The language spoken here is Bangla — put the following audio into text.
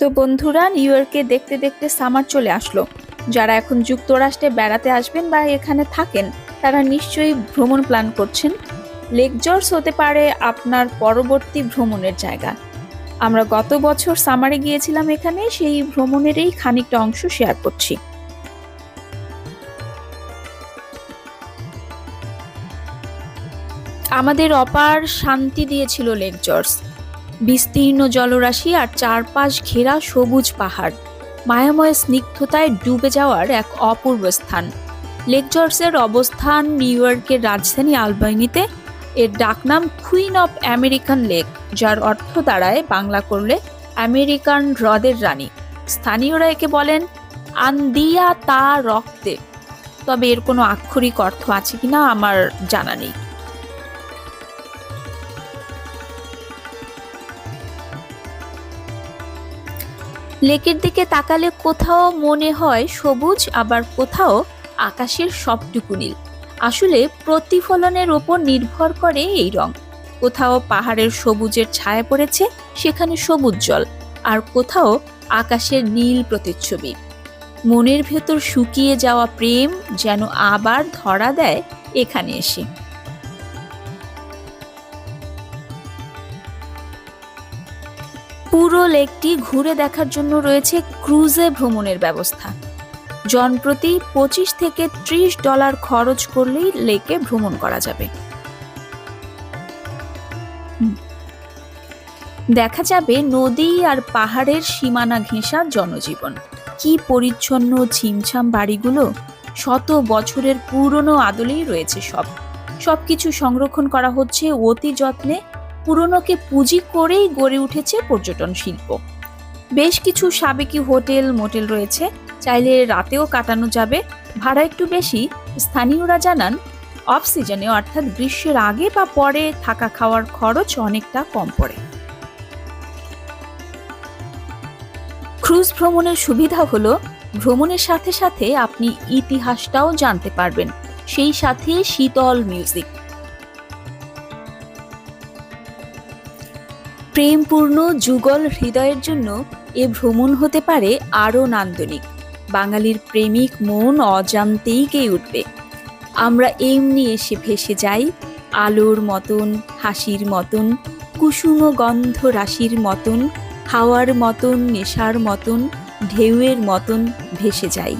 তো বন্ধুরা নিউ ইয়র্কে দেখতে দেখতে সামার চলে আসলো। যারা এখন যুক্তরাষ্ট্রে বেড়াতে আসবেন বা এখানে থাকেন, তারা নিশ্চয়ই ভ্রমণ প্ল্যান করছেন। লেক জর্জ হতে পারে আপনার পরবর্তী ভ্রমণের জায়গা। আমরা গত বছর সামারে গিয়েছিলাম এখানে, সেই ভ্রমণেরই খানিকটা অংশ শেয়ার করছি। আমাদের অপার শান্তি দিয়েছিল লেক জর্জ বিস্তীর্ণ জলরাশি আর চারপাশ ঘেরা সবুজ পাহাড়। মায়াময় স্নিগ্ধতায় ডুবে যাওয়ার এক অপূর্ব স্থান। লেক জর্জের অবস্থান নিউ ইয়র্কের রাজধানী আলবাইনিতে। এর ডাকনাম কুইন অফ আমেরিকান লেক, যার অর্থ দাঁড়ায় বাংলা করলে আমেরিকান হ্রদের রানী। স্থানীয়রা একে বলেন আন্দিয়া তা রক্তে। তবে এর কোনো আক্ষরিক অর্থ আছে কিনা আমার জানা নেই। লেকের দিকে তাকালে কোথাও মনে হয় সবুজ, আবার কোথাও আকাশের সবটুকু নীল। আসলে প্রতিফলনের ওপর নির্ভর করে এই রং। কোথাও পাহাড়ের সবুজের ছায়া পড়েছে, সেখানে সবুজ জল, আর কোথাও আকাশের নীল প্রতিচ্ছবি। মনের ভেতর শুকিয়ে যাওয়া প্রেম যেন আবার ধরা দেয় এখানে এসে। পুরো লেকটি ঘুরে দেখার জন্য রয়েছে ক্রুজে ভ্রমণের ব্যবস্থা। জনপ্রতি পঁচিশ থেকে ত্রিশ ডলার খরচ করলেই লেকে ভ্রমণ করা যাবে। দেখা যাবে নদী আর পাহাড়ের সীমানা ঘেঁষা জনজীবন। কি পরিচ্ছন্ন ছিমছাম বাড়িগুলো! শত বছরের পুরনো আদলেই রয়েছে সব। সবকিছু সংরক্ষণ করা হচ্ছে অতি যত্নে পুরনোকে পুঁজি করেই গড়ে উঠেছে পর্যটন শিল্প। বেশ কিছু সাবেকি হোটেল, মোটেল রয়েছে, চাইলে রাতেও কাটানো যাবে। ভাড়া একটু বেশি, স্থানীয়রা জানান অফ সিজনে অর্থাৎ গ্রীষ্মের আগে বা পরে থাকা খাওয়ার খরচ অনেকটা কম পড়ে। ক্রুজ ভ্রমণের সুবিধা হলো, ভ্রমণের সাথে সাথে আপনি ইতিহাসটাও জানতে পারবেন। সেই সাথে শীতল মিউজিক প্রেমপূর্ণ যুগল হৃদয়ের জন্য এ ভ্রমণ হতে পারে আরও নান্দনিক। বাঙালির প্রেমিক মন অজান্তেই কে উঠবে। আমরা এমনি এসে ভেসে যাই, আলোর মতন, হাসির মতন, কুসুম গন্ধ রাশির মতন, হাওয়ার মতন, নেশার মতন, ঢেউয়ের মতন ভেসে যাই।